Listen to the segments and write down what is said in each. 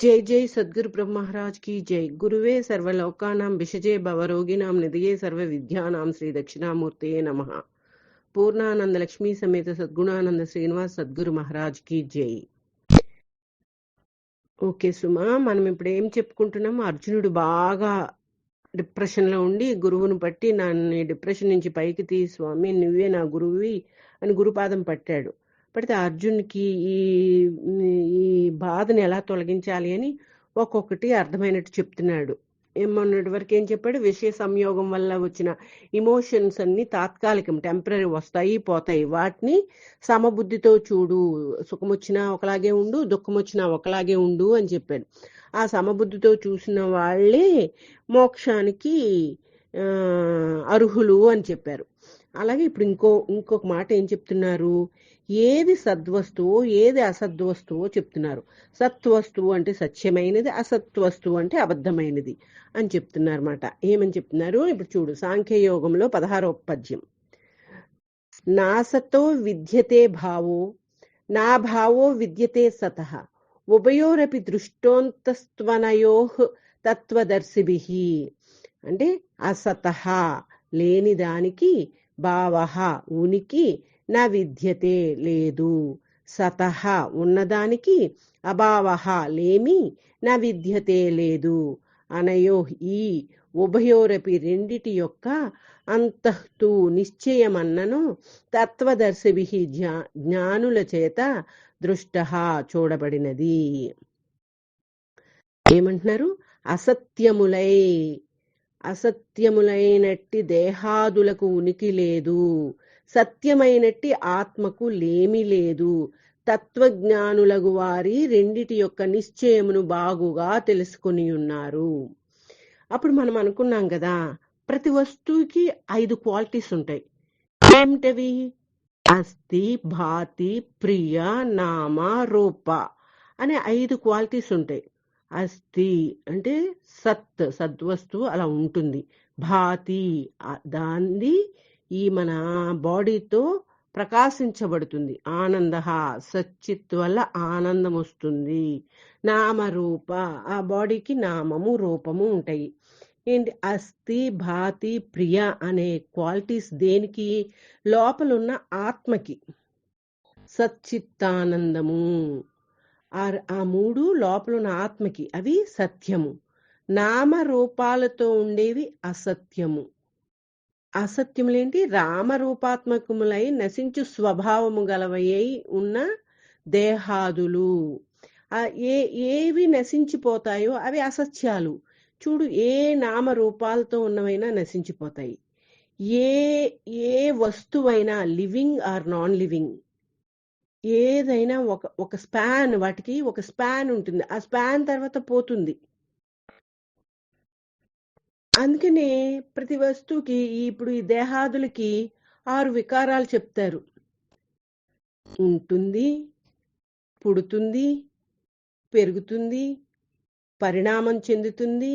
జై జై సద్గురు బ్రహ్మహారాజ్కి జై. గురువే సర్వలోకానాం విషజే భవరోగిణాం నిధియే సర్వ విద్యానాం శ్రీ దక్షిణామూర్తియే నమ. పూర్ణానంద లక్ష్మీ సమేత సద్గుణానంద శ్రీనివాస్ సద్గురు మహారాజ్కి జై. ఓకే సుమా మనం ఇప్పుడు ఏం చెప్పుకుంటున్నాం? అర్జునుడు బాగా డిప్రెషన్లో ఉండి గురువును పట్టి నన్ను డిప్రెషన్ నుంచి పైకి తీ స్వామి నువ్వే నా గురువువి అని గురుపాదం పట్టాడు. పడితే అర్జున్కి ఈ ఈ బాధని ఎలా తొలగించాలి అని ఒక్కొక్కటి అర్థమైనట్టు చెప్తున్నాడు. మొన్నటి వరకు ఏం చెప్పాడు? విషయ సంయోగం వల్ల వచ్చిన ఇమోషన్స్ అన్ని తాత్కాలికం టెంపరీ వస్తాయి పోతాయి. వాటిని సమబుద్ధితో చూడు. సుఖం వచ్చినా ఒకలాగే ఉండు దుఃఖం వచ్చినా ఒకలాగే ఉండు అని చెప్పాడు. ఆ సమబుద్ధితో చూసిన వాళ్ళే మోక్షానికి అర్హులు అని చెప్పారు. అలాగే ఇప్పుడు ఇంకో ఇంకొక మాట ఏం చెప్తున్నారు? ఏది సద్వస్తువు ఏది అసద్వస్తువో చెప్తున్నారు. సత్వస్తువు అంటే సత్యమైనది అసత్వస్తువు అంటే అబద్ధమైనది అని చెప్తున్నారు అన్నమాట ఏమని చెప్తున్నారు? ఇప్పుడు చూడు సాంఖ్యయోగంలో పదహారో పద్యం నాసతో విద్యతే భావో నా భావో విద్యతే సత. ఉభయోరపి దృష్టోంతస్త్వనయో తత్వదర్శిభి. అంటే అసత లేని దానికి భావ ఉనికి నా విద్యతే లేదు. సతహ ఉన్నదానికి అభావ లేమి నా విద్యతే లేదు. అనయో ఈ ఉభయోరపి రెండిటి యొక్క అంతఃతు నిశ్చయమన్నను తత్వదర్శిభి జ్ఞా జ్ఞానుల చేత దృష్ట చూడబడినది. ఏమంటున్నారు? అసత్యములై అసత్యములైనట్టి దేహాదులకు ఉనికి లేదు సత్యమైనట్టి ఆత్మకు లేమి లేదు. తత్వజ్ఞానులగు వారి రెండిటి యొక్క నిశ్చయమును బాగుగా తెలుసుకుని ఉన్నారు అప్పుడు మనం అనుకున్నాం కదా ప్రతి వస్తువుకి ఐదు క్వాలిటీస్ ఉంటాయి. ఏమిటవి? అస్థి భాతి ప్రియ నామ రూప అనే ఐదు క్వాలిటీస్ ఉంటాయి. అస్థి అంటే సత్ సద్వస్తువు అలా ఉంటుంది. భాతి దాన్ని ఈ మన బాడీతో ప్రకాశించబడుతుంది. ఆనంద సచ్చిత్ వల్ల ఆనందం వస్తుంది. నామరూప ఆ బాడీకి నామము రూపము ఉంటాయి. ఏంటి? అస్థి భాతి ప్రియ అనే క్వాలిటీస్ దేనికి? లోపలున్న ఆత్మకి. సచ్చిత్తానందము. ఆ మూడు లోపలున్న ఆత్మకి అవి సత్యము. నామరూపాలతో ఉండేవి అసత్యము. అసత్యములేంటి? రామరూపాత్మకములై నశించు స్వభావము గలవయ్యి ఉన్న దేహాదులు. ఆ ఏ ఏవి నశించిపోతాయో అవి అసత్యాలు. చూడు ఏ నామరూపాలతో ఉన్నవైనా నశించిపోతాయి. ఏ ఏ వస్తువైనా లివింగ్ ఆర్ నాన్ లివింగ్. ఏదైనా ఒక ఒక స్పాన్ వాటికి ఒక స్పాన్ ఉంటుంది. ఆ స్పాన్ తర్వాత పోతుంది. అందుకనే ప్రతి వస్తువుకి ఇప్పుడు ఈ దేహాదులకి ఆరు వికారాలు చెప్తారు. ఉంటుంది పుడుతుంది పెరుగుతుంది పరిణామం చెందుతుంది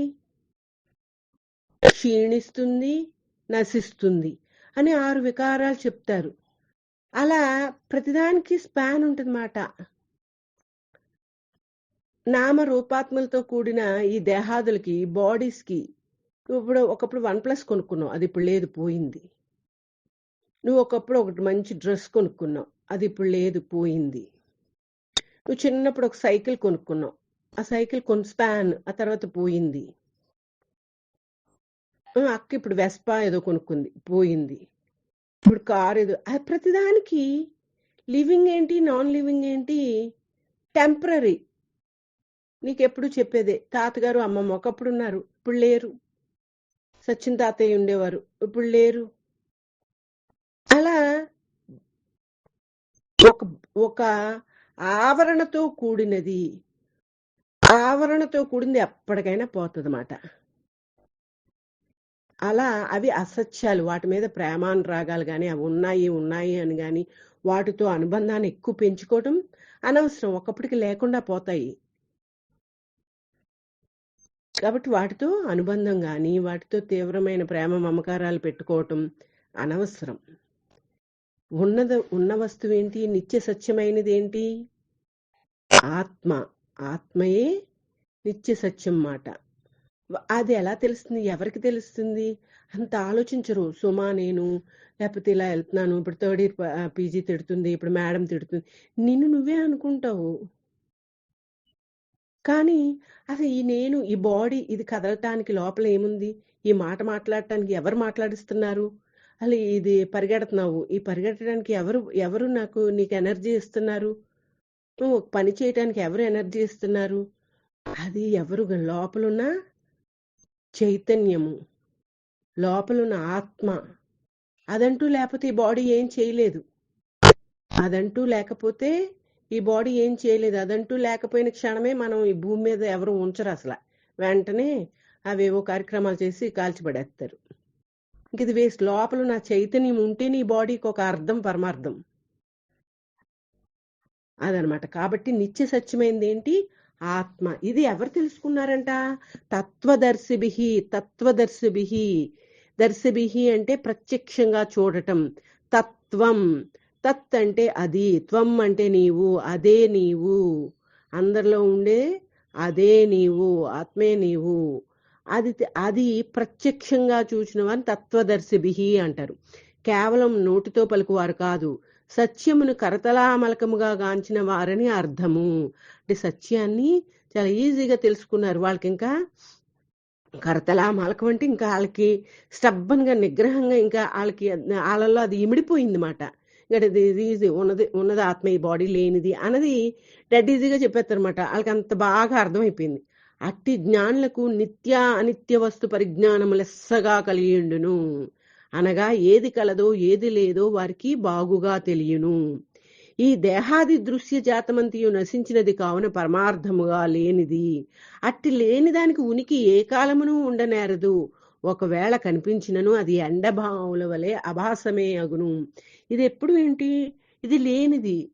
క్షీణిస్తుంది నశిస్తుంది అని ఆరు వికారాలు చెప్తారు. అలా ప్రతిదానికి స్పాన్ ఉంటుందన్నమాట. నామ రూపాత్మలతో కూడిన ఈ దేహాదులకి బాడీస్కి ఇప్పుడు ఒకప్పుడు వన్ ప్లస్ కొనుక్కున్నావు అది ఇప్పుడు లేదు పోయింది. నువ్వు ఒకప్పుడు ఒకటి మంచి డ్రెస్ కొనుక్కున్నావు అది ఇప్పుడు లేదు పోయింది. నువ్వు చిన్నప్పుడు ఒక సైకిల్ కొనుక్కున్నావు ఆ సైకిల్ కొను స్పాన్ ఆ తర్వాత పోయింది. అక్క ఇప్పుడు వెస్పా ఏదో కొనుక్కుంది పోయింది. ఇప్పుడు కారు ఏదో ప్రతిదానికి లివింగ్ ఏంటి నాన్ లివింగ్ ఏంటి టెంపరీ నీకు ఎప్పుడు చెప్పేదే తాతగారు అమ్మమ్మ ఒకప్పుడు ఉన్నారు ఇప్పుడు లేరు. సచిన్ తాతయ్య ఉండేవారు ఇప్పుడు లేరు. అలా ఒక ఒక ఆవరణతో కూడినది ఆవరణతో కూడింది ఎప్పటికైనా పోతుంది అలా అవి అసత్యాలు. వాటి మీద ప్రేమానురాగాలు కానీ అవి ఉన్నాయి ఉన్నాయి అని కానీ వాటితో అనుబంధాన్ని ఎక్కువ పెంచుకోవటం అనవసరం. ఒకప్పటికి లేకుండా పోతాయి. కాబట్టి వాటితో అనుబంధం కానీ వాటితో తీవ్రమైన ప్రేమ మమకారాలు పెట్టుకోవటం అనవసరం. ఉన్నది ఉన్న వస్తువు ఏంటి? నిత్య సత్యమైనది ఏంటి ఆత్మ. ఆత్మయే నిత్య సత్యం మాట. అది ఎలా తెలుస్తుంది? ఎవరికి తెలుస్తుంది? అంత ఆలోచించరు. సుమా నేను లేకపోతే ఇలా వెళ్తున్నాను. ఇప్పుడు థర్డ్ ఇయర్ పీజీ తిడుతుంది. ఇప్పుడు మేడం తిడుతుంది. నిన్ను నువ్వే అనుకుంటావు. కానీ అసలు ఈ నేను ఈ బాడీ ఇది కదలటానికి లోపల ఏముంది? ఈ మాట మాట్లాడటానికి ఎవరు మాట్లాడిస్తున్నారు? అసలు ఇది పరిగెడుతున్నావు. ఈ పరిగెట్టడానికి ఎవరు ఎవరు నాకు నీకు ఎనర్జీ ఇస్తున్నారు? నువ్వు పని చేయడానికి ఎవరు ఎనర్జీ ఇస్తున్నారు? అది ఎవరు లోపలున్నా చైతన్యము లోపలున్న ఆత్మ. అదంటూ లేకపోతే ఈ బాడీ ఏం చేయలేదు. అదంటూ లేకపోతే ఈ బాడీ ఏం చేయలేదు. అదంటూ లేకపోయిన క్షణమే మనం ఈ భూమి మీద ఎవరు ఉంచరు అసలు. వెంటనే అవేవో కార్యక్రమాలు చేసి కాల్చిపడేస్తారు ఇంక ఇది వేస్ట్. లోపల నా చైతన్యం ఉంటే నీ బాడీకి ఒక అర్థం పరమార్థం. అదనమాట. కాబట్టి నిత్య సత్యమైంది ఏంటి? ఆత్మ. ఇది ఎవరు తెలుసుకున్నారంట? తత్వదర్శిభి తత్వదర్శిభి దర్శిభి అంటే ప్రత్యక్షంగా చూడటం. తత్వం. తత్ అంటే అది. త్వం అంటే నీవు అదే నీవు. అందరిలో ఉండే అదే నీవు ఆత్మే నీవు. అది అది ప్రత్యక్షంగా చూసిన వారిని తత్వదర్శిభి అంటారు. కేవలం నోటితో పలుకువారు కాదు. సత్యమును కరతలామలకముగా గాంచిన వారని అర్థము. అంటే సత్యాన్ని చాలా ఈజీగా తెలుసుకున్నారు వాళ్ళకి ఇంకా. కరతలామలకం అంటే ఇంకా వాళ్ళకి స్టబ్బన్గా నిగ్రహంగా ఇంకా వాళ్ళకి వాళ్ళల్లో అది ఇమిడిపోయింది మాట ఇంకా ఇది ఈజీ ఉన్నది ఉన్నది ఆత్మ ఈ బాడీ లేనిది అన్నది డెడ్ ఈజీగా చెప్పేస్తారనమాట వాళ్ళకి అంత బాగా అర్థమైపోయింది. అట్టి జ్ఞానులకు నిత్య అనిత్య వస్తు పరిజ్ఞానం లెస్సగా కలిగిండును అనగా ఏది కలదో ఏది లేదో వారికి బాగుగా తెలియను. ఈ దేహాది దృశ్య జాతమంతియు నశించినది కావున పరమార్థముగా లేనిది. అట్టి లేని దానికి ఉనికి ఏ కాలమును ఉండనేరదు. ఒకవేళ కనిపించినను అది ఎండభావుల వలె అభాసమే అగును. ఇది ఎప్పుడు ఏంటి? ఇది లేనిది.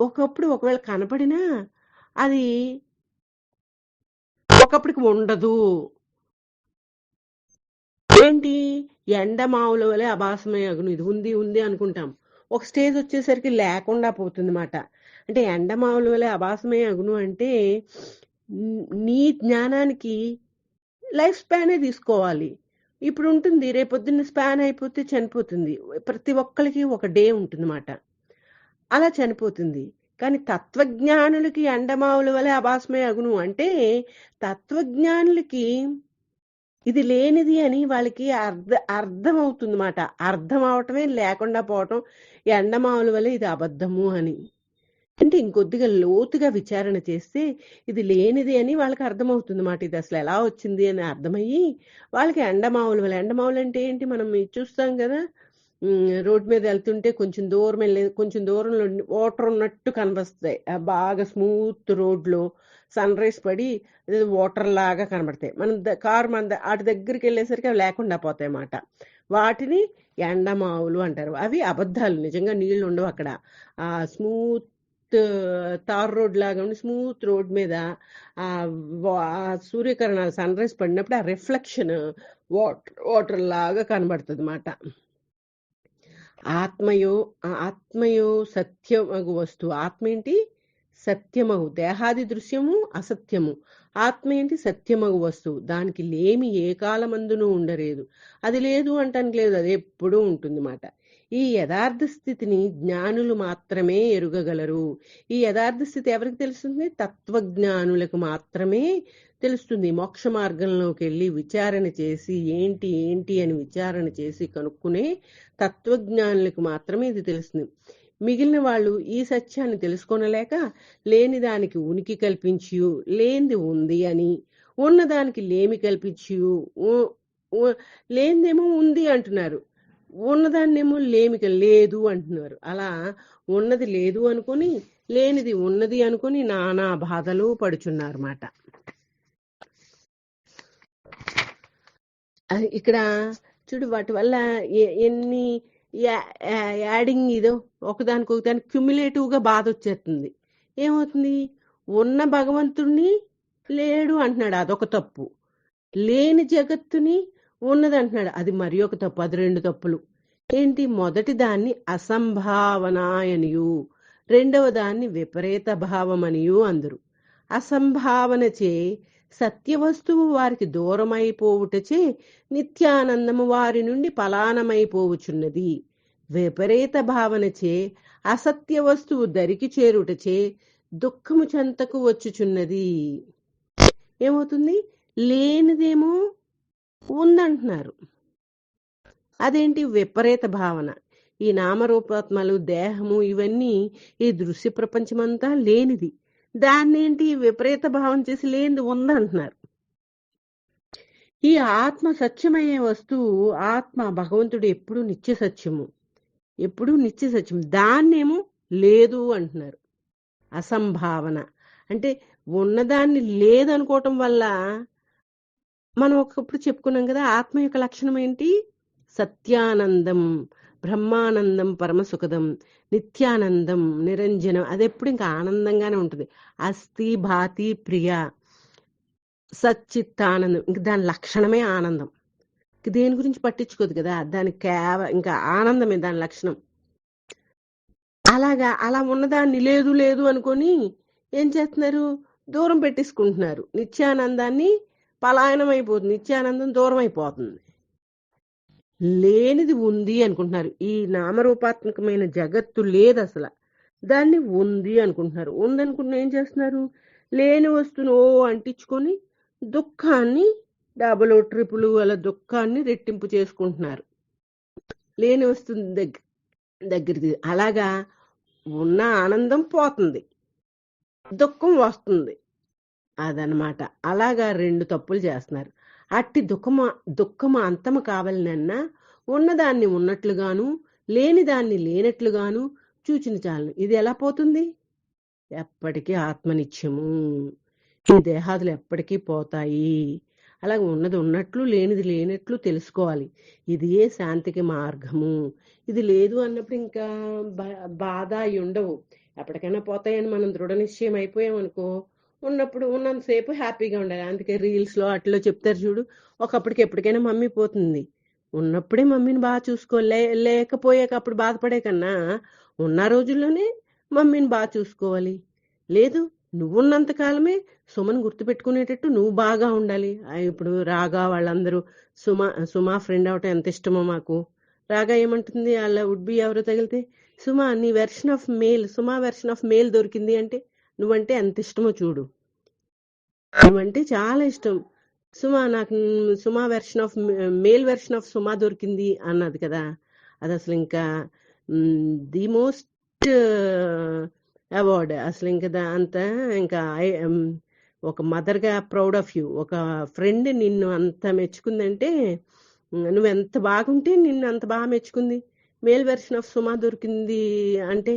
ఒకప్పుడు ఒకవేళ కనపడినా అది ఒకప్పటికి ఉండదు. ఏంటి? ఎండమావుల వలె అభాసమే అగును. ఇది ఉంది ఉంది అనుకుంటాం. ఒక స్టేజ్ వచ్చేసరికి లేకుండా పోతుంది మాట అంటే ఎండమావుల వలె అభాసమే అగును అంటే నీ జ్ఞానానికి లైఫ్ స్పానే తీసుకోవాలి. ఇప్పుడు ఉంటుంది రేపొద్దున్న స్పాన్ అయిపోతే చనిపోతుంది. ప్రతి ఒక్కరికి ఒక డే ఉంటుందన్నమాట. అలా చనిపోతుంది. కానీ తత్వజ్ఞానులకి ఎండమావుల వలె అభాసమే అగును అంటే తత్వజ్ఞానులకి ఇది లేనిది అని వాళ్ళకి అర్థ అర్థం అవుతుంది మాట అర్థం అవటమే లేకుండా పోవటం ఎండమావుల వల్ల ఇది అబద్ధము అని. అంటే ఇంకొద్దిగా లోతుగా విచారణ చేస్తే ఇది లేనిది అని వాళ్ళకి అర్థమవుతుంది మాట ఇది అసలు ఎలా వచ్చింది అని అర్థమయ్యి వాళ్ళకి ఎండమావుల వల్ల ఎండమావులు అంటే ఏంటి? మనం చూస్తాం కదా రోడ్ మీద వెళ్తుంటే కొంచెం దూరం వెళ్ళే కొంచెం దూరంలో వాటర్ ఉన్నట్టు కనిపిస్తాయి బాగా స్మూత్ రోడ్లో సన్ రైస్ పడి వాటర్ లాగా కనబడతాయి. మనం కారు మన వాటి దగ్గరికి వెళ్ళేసరికి అవి లేకుండా పోతాయి అన్నమాట వాటిని ఎండమావులు అంటారు. అవి అబద్ధాలు. నిజంగా నీళ్ళు ఉండవు అక్కడ. ఆ స్మూత్ తార్ రోడ్ లాగా ఉండి స్మూత్ రోడ్ మీద ఆ సూర్యకిరణాలు సన్ రైజ్ పడినప్పుడు ఆ రిఫ్లెక్షన్ వాటర్ వాటర్ లాగా కనబడుతుంది అన్నమాట ఆత్మయో ఆత్మయో సత్యం వస్తువు. ఆత్మ ఏంటి? సత్యమగు. దేహాది దృశ్యము అసత్యము. ఆత్మ ఏంటి సత్యమగు వస్తువు. దానికి లేమి ఏ కాలమందునూ ఉండలేదు. అది లేదు అంటానికి లేదు. అది ఎప్పుడూ ఉంటుంది మాట ఈ యథార్థ స్థితిని జ్ఞానులు మాత్రమే ఎరుగగలరు. ఈ యథార్థ స్థితి ఎవరికి తెలుస్తుంది? తత్వజ్ఞానులకు మాత్రమే తెలుస్తుంది. మోక్ష మార్గంలోకి వెళ్ళి విచారణ చేసి ఏంటి ఏంటి అని విచారణ చేసి కనుక్కునే తత్వజ్ఞానులకు మాత్రమే ఇది తెలుస్తుంది. మిగిలిన వాళ్ళు ఈ సత్యాన్ని తెలుసుకొనలేక లేని దానికి ఉనికి కల్పించి లేనిది ఉంది అని ఉన్నదానికి లేమి కల్పించి లేనిదేమో ఉంది అంటున్నారు. ఉన్నదాన్నేమో లేమిక లేదు అంటున్నారు. అలా ఉన్నది లేదు అనుకుని లేనిది ఉన్నది అనుకుని నానా బాధలు పడుచున్నారు ఇక్కడ చూడు వాటి వల్ల ఎన్ని యాడింగ్ ఇదో ఒకదానికి ఒకదానికి క్యుములేటివ్గా బాధ వచ్చేస్తుంది. ఏమవుతుంది? ఉన్న భగవంతుడిని లేడు అంటున్నాడు అదొక తప్పు. లేని జగత్తుని ఉన్నది అంటున్నాడు అది మరి ఒక తప్పు అది రెండు తప్పులు. ఏంటి? మొదటి దాన్ని అసంభావన అనియు రెండవ దాన్ని విపరీత భావమనియు అనియు అందరు అసంభావనచే సత్యవస్తువు వారికి దూరమైపోవుటచే నిత్యానందము వారి నుండి పలానమైపోవుచున్నది. విపరీత భావనచే అసత్య వస్తువు దరికి చేరుటచే దుఃఖము చెంతకు వచ్చుచున్నది. ఏమవుతుంది? లేనిదేమో ఉందంటున్నారు. అదేంటి? విపరీత భావన. ఈ నామరూపాత్మలు దేహము ఇవన్నీ ఈ దృశ్య ప్రపంచమంతా లేనిది. దాన్ని ఏంటి విపరీత భావం చేసి లేనిది ఉందంటున్నారు. ఈ ఆత్మ సత్యమయ్యే వస్తువు ఆత్మ భగవంతుడు ఎప్పుడు నిత్య సత్యము ఎప్పుడు నిత్య సత్యం దాన్నేమో లేదు అంటున్నారు. అసంభావన. అంటే ఉన్నదాన్ని లేదనుకోవటం వల్ల మనం ఒకప్పుడు చెప్పుకున్నాం కదా ఆత్మ యొక్క లక్షణం ఏంటి? సత్యానందం. బ్రహ్మానందం పరమసుఖదం నిత్యానందం నిరంజనం అది ఎప్పుడు ఇంకా ఆనందంగానే ఉంటుంది. అస్థి భాతి ప్రియ సచ్చిత్తానందం ఇంక దాని లక్షణమే ఆనందం. దేని గురించి పట్టించుకోదు కదా దాని కేవ ఇంకా ఆనందమే దాని లక్షణం. అలాగా అలా ఉన్నదాన్ని లేదు లేదు అనుకొని ఏం చేస్తున్నారు? దూరం పెట్టేసుకుంటున్నారు. నిత్యానందాన్ని పలాయనం అయిపోతుంది నిత్యానందం దూరం అయిపోతుంది లేనిది ఉంది అనుకుంటున్నారు. ఈ నామరూపాత్మకమైన జగత్తు లేదు అసలు. దాన్ని ఉంది అనుకుంటున్నారు. ఉంది ఏం చేస్తున్నారు? లేని వస్తువును ఓ అంటించుకొని దుఃఖాన్ని డబుల్ ట్రిపుల్ అలా దుఃఖాన్ని రెట్టింపు చేసుకుంటున్నారు. లేని వస్తుంది దగ్గర దగ్గరికి అలాగా ఉన్న ఆనందం పోతుంది. దుఃఖం వస్తుంది. అదనమాట అలాగా రెండు తప్పులు చేస్తున్నారు. అట్టి దుఃఖము దుఃఖము అంతము కావాలనన్నా ఉన్నదాన్ని ఉన్నట్లుగాను లేని దాన్ని లేనట్లుగాను చూచిన చాలు ఇది ఎలా పోతుంది? ఎప్పటికీ ఆత్మనిత్యము. ఈ దేహాదులు ఎప్పటికీ పోతాయి. అలాగే ఉన్నది ఉన్నట్లు లేనిది లేనట్లు తెలుసుకోవాలి. ఇది ఏ శాంతికి మార్గము? ఇది లేదు అన్నప్పుడు ఇంకా బా- బాధ ఉండవు. ఎప్పటికైనా పోతాయని మనం దృఢ నిశ్చయం అయిపోయాం అనుకో ఉన్నప్పుడు ఉన్నంతసేపు హ్యాపీగా ఉండాలి. అందుకే రీల్స్లో అట్లా చెప్తారు చూడు ఒకప్పటికి ఎప్పటికైనా మమ్మీ పోతుంది. ఉన్నప్పుడే మమ్మీని బాగా చూసుకో లే లేకపోయాక అప్పుడు బాధపడే కన్నా ఉన్న రోజుల్లోనే మమ్మీని బాగా చూసుకోవాలి. లేదు నువ్వున్నంత కాలమే సుమను గుర్తుపెట్టుకునేటట్టు నువ్వు బాగా ఉండాలి. ఇప్పుడు రాగా వాళ్ళందరూ సుమా సుమా ఫ్రెండ్ అవటం ఎంత ఇష్టమో మాకు. రాగా ఏమంటుంది? అలా వుడ్ బి ఎవరో తగిలితే సుమా నీ version of male Suma version of male దొరికింది అంటే నువ్వంటే ఎంత ఇష్టమో చూడు. నువ్వంటే చాలా ఇష్టం. సుమా నాకు Suma version of male version of Suma దొరికింది అన్నది కదా. అది అసలు ఇంకా ది మోస్ట్ అవార్డ్ అసలు ఇంకా అంత ఇంకా ఒక మదర్గా ప్రౌడ్ ఆఫ్ యూ ఒక ఫ్రెండ్ నిన్ను అంత మెచ్చుకుందంటే నువ్వు ఎంత బాగుంటే నిన్ను అంత బాగా మెచ్చుకుంది. మేల్ వెర్షన్ ఆఫ్ సుమా దొరికింది అంటే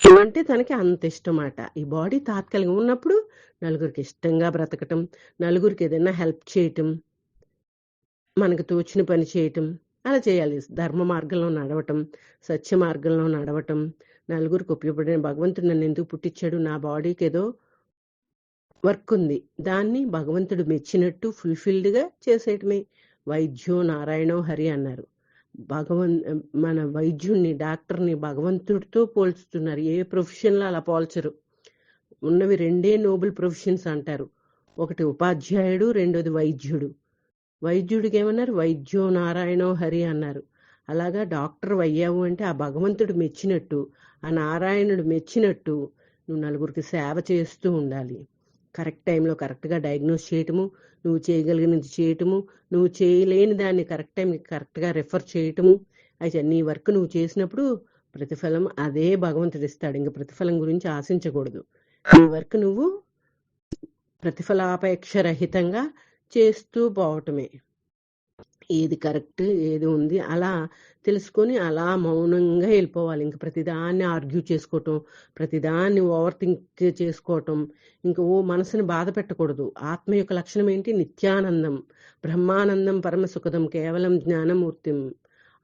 అంటే తనకి అంత ఇష్టం అట ఈ బాడీ తాత్కాలికంగా ఉన్నప్పుడు నలుగురికి ఇష్టంగా బ్రతకటం నలుగురికి ఏదైనా హెల్ప్ చేయటం మనకు తోచిన పని చేయటం అలా చేయాలి. ధర్మ మార్గంలో నడవటం సత్య మార్గంలో నడవటం నలుగురికి ఉపయోగపడిన భగవంతుడు నన్ను ఎందుకు పుట్టించాడు నా బాడీకి ఏదో వర్క్ ఉంది. దాన్ని భగవంతుడు మెచ్చినట్టు ఫుల్ఫిల్డ్గా చేసేయటమే. వైద్యో నారాయణో హరి అన్నారు. భగవన్ మన వైద్యుణ్ణి డాక్టర్ని భగవంతుడితో పోల్చుతున్నారు. ఏ ప్రొఫెషన్లో అలా పోల్చరు. ఉన్నవి రెండే నోబుల్ ప్రొఫెషన్స్ అంటారు. ఒకటి ఉపాధ్యాయుడు రెండోది వైద్యుడు. వైద్యుడికి ఏమన్నారు వైద్యో నారాయణో హరి అన్నారు. అలాగా డాక్టర్ అయ్యావు అంటే ఆ భగవంతుడు మెచ్చినట్టు ఆ నారాయణుడు మెచ్చినట్టు నువ్వు నలుగురికి సేవ చేస్తూ ఉండాలి. కరెక్ట్ టైంలో కరెక్ట్గా డయాగ్నోస్ చేయటము నువ్వు చేయగలిగినది చేయటము నువ్వు చేయలేని దాన్ని కరెక్ట్ టైంకి కరెక్ట్గా రెఫర్ చేయటము అయితే నీ వర్క్ నువ్వు చేసినప్పుడు ప్రతిఫలం అదే భగవంతుడు ఇస్తాడు. ఇంక ప్రతిఫలం గురించి ఆశించకూడదు. నీ వర్క్ నువ్వు ప్రతిఫలాపేక్ష రహితంగా చేస్తూ పోవటమే. ఏది కరెక్ట్ ఏది ఉంది అలా తెలుసుకొని అలా మౌనంగా వెళ్ళిపోవాలి. ఇంక ప్రతిదాన్ని ఆర్గ్యూ చేసుకోవటం ప్రతిదాన్ని ఓవర్ థింక్ చేసుకోవటం. ఇంక ఓ మనసుని బాధ పెట్టకూడదు. ఆత్మ యొక్క లక్షణం ఏంటి? నిత్యానందం. బ్రహ్మానందం పరమసుఖదం కేవలం జ్ఞానమూర్తిం.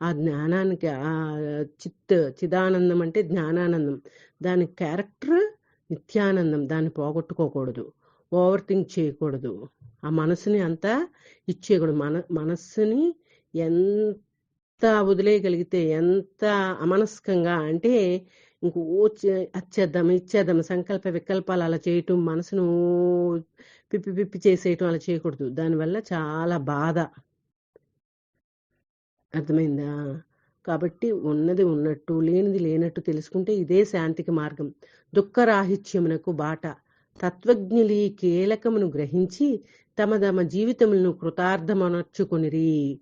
ఆ జ్ఞానానికి ఆ చిత్ చిదానందం అంటే జ్ఞానానందం. దాని క్యారెక్టర్ నిత్యానందం. దాన్ని పోగొట్టుకోకూడదు. ఓవర్ థింక్ చేయకూడదు. ఆ మనసుని అంతా ఇచ్చేయకూడదు. మన మనస్సుని ఎంత వదిలేయగలిగితే ఎంత అమనస్కంగా అంటే ఇంకో చే- అచ్చేద్దాం ఇచ్చేద్దాం సంకల్ప వికల్పాలు అలా చేయటం మనసును పిప్పి పిప్పి చేసేయటం అలా చేయకూడదు. దానివల్ల చాలా బాధ. అర్థమైందా? కాబట్టి ఉన్నది ఉన్నట్టు లేనిది లేనట్టు తెలుసుకుంటే ఇదే శాంతికి మార్గం. దుఃఖరాహిత్యమునకు బాట. తత్వజ్ఞులు ఈ కీలకమును గ్రహించి తమ తమ జీవితములను కృతార్థమనర్చుకొనిరి.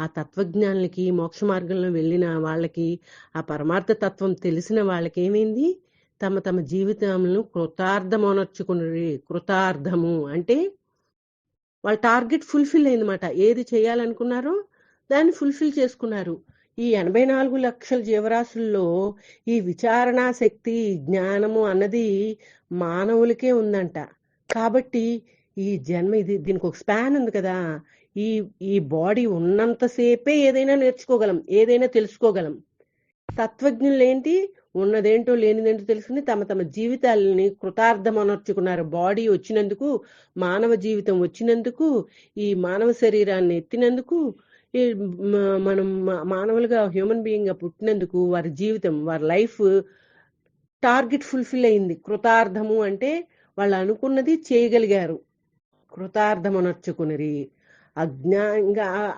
ఆ తత్వజ్ఞానులకి మోక్ష మార్గంలో వెళ్ళిన వాళ్ళకి ఆ పరమార్థ తత్వం తెలిసిన వాళ్ళకి ఏమైంది తమ తమ జీవితములను కృతార్థమనర్చుకుని కృతార్థము అంటే వాళ్ళ టార్గెట్ ఫుల్ఫిల్ అయిందన్నమాట. ఏది చేయాలనుకున్నారో దాన్ని ఫుల్ఫిల్ చేసుకున్నారు. ఈ ఎనభై నాలుగు లక్షల జీవరాశుల్లో ఈ విచారణా శక్తి జ్ఞానము అన్నది మానవులకే ఉందంట. కాబట్టి ఈ జన్మ ఇది దీనికి ఒక స్పాన్ ఉంది కదా. ఈ ఈ బాడీ ఉన్నంతసేపే ఏదైనా నేర్చుకోగలం ఏదైనా తెలుసుకోగలం. తత్వజ్ఞులు ఏంటి? ఉన్నదేంటో లేనిదేంటో తెలుసుకుని తమ తమ జీవితాలని కృతార్థం అనర్చుకున్నారు. బాడీ వచ్చినందుకు మానవ జీవితం వచ్చినందుకు ఈ మానవ శరీరాన్ని ఎత్తినందుకు మనం మా- మానవులుగా హ్యూమన్ బీయింగ్గా పుట్టినందుకు వారి జీవితం వారి లైఫ్ టార్గెట్ ఫుల్ఫిల్ అయింది. కృతార్థము అంటే వాళ్ళు అనుకున్నది చేయగలిగారు. కృతార్థం అనొచ్చుకునరి అజ్ఞా ఇంకా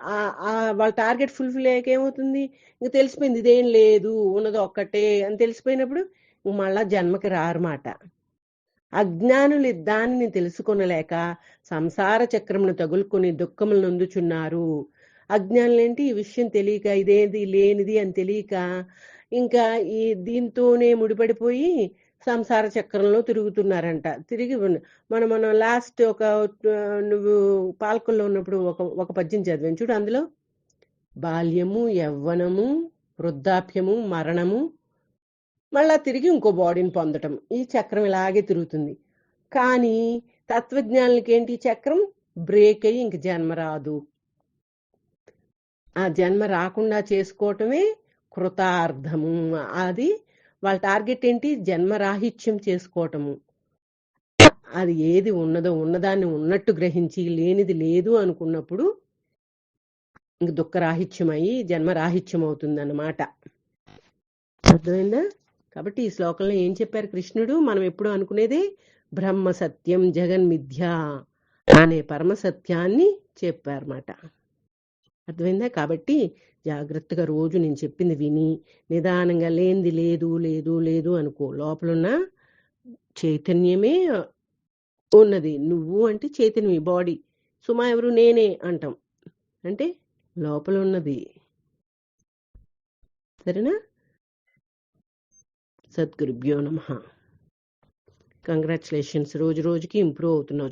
వాళ్ళ టార్గెట్ ఫుల్ఫిల్ అయ్యాక ఏమవుతుంది? ఇంకా తెలిసిపోయింది ఇదేం లేదు ఉన్నది ఒక్కటే అని తెలిసిపోయినప్పుడు మళ్ళా జన్మకి రారన్నమాట అజ్ఞానులు దానిని తెలుసుకొనలేక సంసార చక్రమును తగులుకొని దుఃఖములు నొందుచున్నారు. అజ్ఞానులేంటి ఈ విషయం తెలియక ఇదేది లేనిది అని తెలియక ఇంకా ఈ దీంతోనే ముడిపడిపోయి సంసార చక్రంలో తిరుగుతున్నారంట. తిరిగి మనం మనం లాస్ట్ ఒక నువ్వు పాల్కొల్లో ఉన్నప్పుడు ఒక ఒక పద్యం చదివాను. చూడు అందులో. బాల్యము యవ్వనము వృద్ధాప్యము మరణము మళ్ళా తిరిగి ఇంకో బాడీని పొందటం. ఈ చక్రం ఇలాగే తిరుగుతుంది. కానీ తత్వజ్ఞానులకి ఏంటి ఈ చక్రం? బ్రేక్ అయ్యి ఇంక జన్మ రాదు. ఆ జన్మ రాకుండా చేసుకోవటమే కృతార్థము. అది వాళ్ళ టార్గెట్ ఏంటి? జన్మరాహిత్యం చేసుకోవటము. అది ఏది ఉన్నదో ఉన్నదాన్ని ఉన్నట్టు గ్రహించి లేనిది లేదు అనుకున్నప్పుడు ఇంక దుఃఖరాహిత్యం అయ్యి జన్మరాహిత్యం అవుతుంది అన్నమాట అర్థమైందా? కాబట్టి ఈ శ్లోకంలో ఏం చెప్పారు కృష్ణుడు? మనం ఎప్పుడు అనుకునేది బ్రహ్మ సత్యం జగన్మిథ్య అనే పరమ సత్యాన్ని చెప్పారన్నమాట. అర్థమైందా? కాబట్టి జాగ్రత్తగా రోజు నేను చెప్పింది విని నిదానంగా లేనిది లేదు లేదు లేదు అనుకో. లోపలున్న చైతన్యమే ఉన్నది. నువ్వు అంటే చైతన్యం బాడీ సుమా ఎవరు? నేనే అంటాం. అంటే లోపల ఉన్నది సరేనా? సద్గురుభ్యో నమ. కంగ్రాచులేషన్స్. రోజు రోజుకి ఇంప్రూవ్ అవుతున్నావు.